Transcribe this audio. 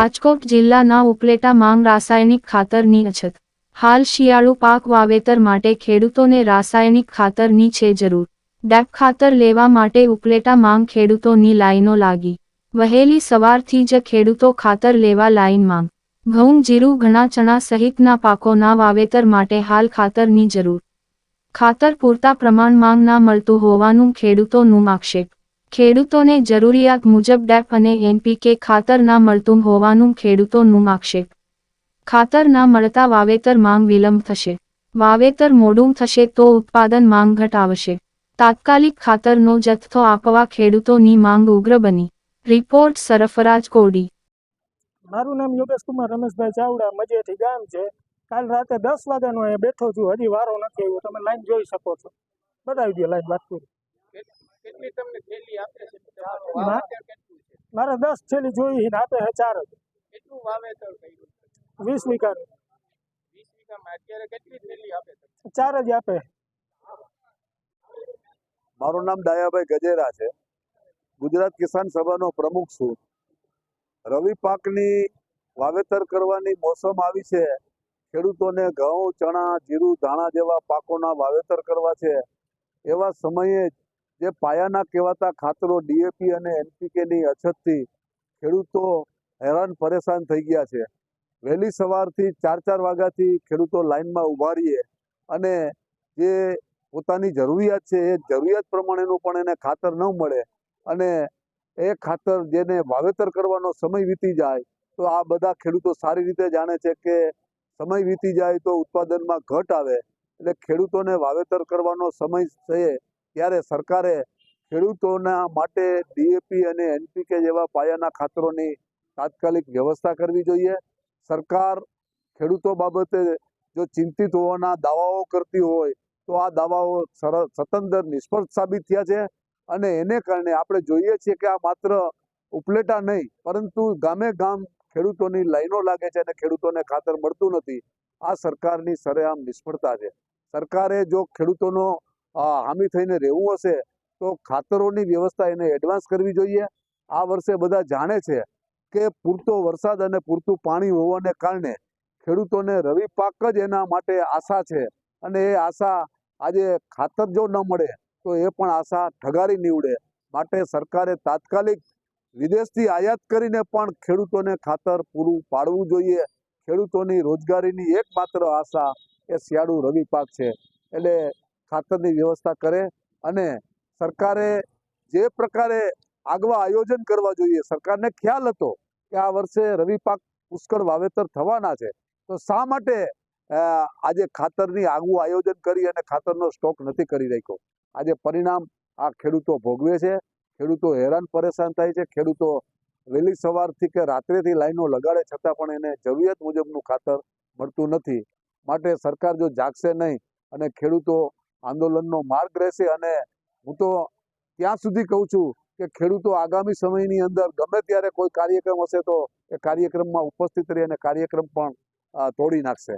રાજકોટ જિલ્લાના ઉપલેટા માંગ રાસાયણિક ખાતરની અછત. હાલ શિયાળુ પાક વાવેતર માટે ખેડૂતોને રાસાયણિક ખાતરની છે જરૂર. ડેપ ખાતર લેવા માટે ઉપલેટા માંગ ખેડૂતોની લાઈનો લાગી. વહેલી સવારથી જ ખેડૂતો ખાતર લેવા લાઈન માંગ. ઘઉં, જીરું, ઘણા ચણા સહિતના પાકોના વાવેતર માટે હાલ ખાતરની જરૂર. ખાતર પૂરતા પ્રમાણ માંગ ના મળતું હોવાનું ખેડૂતોનું આક્ષેપ. ખેડૂતોને જરૂરિયાત મુજબ ડેપ અને એનપીકે ખાતર ના મળતું હોવાનું ખેડૂતોનું આક્ષેપ. ખાતર ના મળતા વાવેતર માંગ વિલંબ થશે. વાવેતર મોડું થશે તો ઉત્પાદન માંગ ઘટાડશે. તાત્કાલિક ખાતરનો જથ્થો આપવા ખેડૂતોની માંગ ઉગ્ર બની. રિપોર્ટ સરફરાજ કોડી. મારું નામ યોગેશ કુમાર રમેશભાઈ ચાવડા મજેથી ગામ છે. કાલ રાતે દસ વાગ્યાનો બેઠો છું. હજી વારો નથી આવ્યો. તમે લાઈન જોઈ શકો છો. બતાવી દો લાઈન વાત પૂરી કેટલી તમને થેલી આપે છે? મારે દસ થેલી જોઈ ને આપે છે ચાર જ. કેટલું વાવેતર કર્યું? વીસ વીઘા. વીસ વીઘામાં અત્યારે કેટલી થેલી આપે ચાર જ આપે. મારું નામ દાયાભાઈ ગજેરા છે. ગુજરાત કિસાન સભાનો પ્રમુખ છું. રવિ પાકની વાવેતર કરવાની મોસમ આવી છે. ખેડૂતોને ઘઉં ચણા જીરું ધાણા જેવા પાકોના વાવેતર કરવા છે. એવા સમયે જ જે પાયાના કહેવાતા ખાતરો ડીએપી અને એનપીકેની અછતથી ખેડૂતો હેરાન પરેશાન થઈ ગયા છે. વહેલી સવારથી ચાર ચાર વાગ્યાથી ખેડૂતો લાઇનમાં ઊભા રહીએ અને જે પોતાની જરૂરિયાત છે એ જરૂરિયાત પ્રમાણેનું પણ એને ખાતર ન મળે અને એ ખાતર જેને વાવેતર કરવાનો સમય વીતી જાય તો આ બધા ખેડૂતો સારી રીતે જાણે છે કે સમય વીતી જાય તો ઉત્પાદનમાં ઘટ આવે. એટલે ખેડૂતોને વાવેતર કરવાનો સમય છે ત્યારે સરકારે ખેડૂતોના માટે ડીએપી અને એનપીકે જેવા પાયાના ખાતરોની તાત્કાલિક વ્યવસ્થા કરવી જોઈએ. સરકાર ખેડૂતો બાબતે જો ચિંતિત હોવાના દાવાઓ કરતી હોય, તો આ દાવાઓ સતંદર નિષ્ફળ સાબિત થયા છે અને એને કારણે આપણે જોઈએ છીએ કે આ માત્ર ઉપલેટા નહીં, પરંતુ ગામે ગામ ખેડૂતોની લાઈનો લાગે છે અને ખેડૂતોને ખાતર મળતું નથી. આ સરકારની સરેઆમ નિષ્ફળતા છે. સરકારે જો ખેડૂતોનો હામી થઈને રહેવું હશે, તો ખાતરોની વ્યવસ્થા એને એડવાન્સ કરવી જોઈએ. આ વર્ષે બધા જાણે છે કે પૂરતો વરસાદ અને પૂરતું પાણી હોવાને કારણે ખેડૂતોને રવિ પાક જ એના માટે આશા છે અને એ આશા આજે ખાતર જો ન મળે, તો એ પણ આશા ઠગારી નીવડે. માટે સરકારે તાત્કાલિક વિદેશથી આયાત કરીને પણ ખેડૂતોને ખાતર પૂરું પાડવું જોઈએ. ખેડૂતોની રોજગારીની એકમાત્ર આશા એ શિયાળુ રવિ પાક છે. એટલે ખાતરની વ્યવસ્થા કરે અને સરકારે જે પ્રકારે આગવા આયોજન કરવા જોઈએ, સરકારને ખ્યાલ હતો કે આ વર્ષે રવિ પાક પુષ્કળ વાવેતર થવાના છે, તો શા માટે આજે ખાતરની આગવું આયોજન કરી અને ખાતરનો સ્ટોક નથી કરી રાખ્યો? આજે પરિણામ આ ખેડૂતો ભોગવે છે, ખેડૂતો હેરાન પરેશાન થાય છે, ખેડૂતો વહેલી સવારથી કે રાત્રેથી લાઈનો લગાડે છતાં પણ એને જરૂરિયાત મુજબનું ખાતર મળતું નથી. માટે સરકાર જો જાગશે નહીં અને ખેડૂતો આંદોલનનો માર્ગ રહેશે અને હું તો ત્યાં સુધી કહું છું કે ખેડૂતો આગામી સમયની અંદર ગમે ત્યારે કોઈ કાર્યક્રમ હશે તો એ કાર્યક્રમમાં ઉપસ્થિત રહી અને કાર્યક્રમ પણ તોડી નાખશે.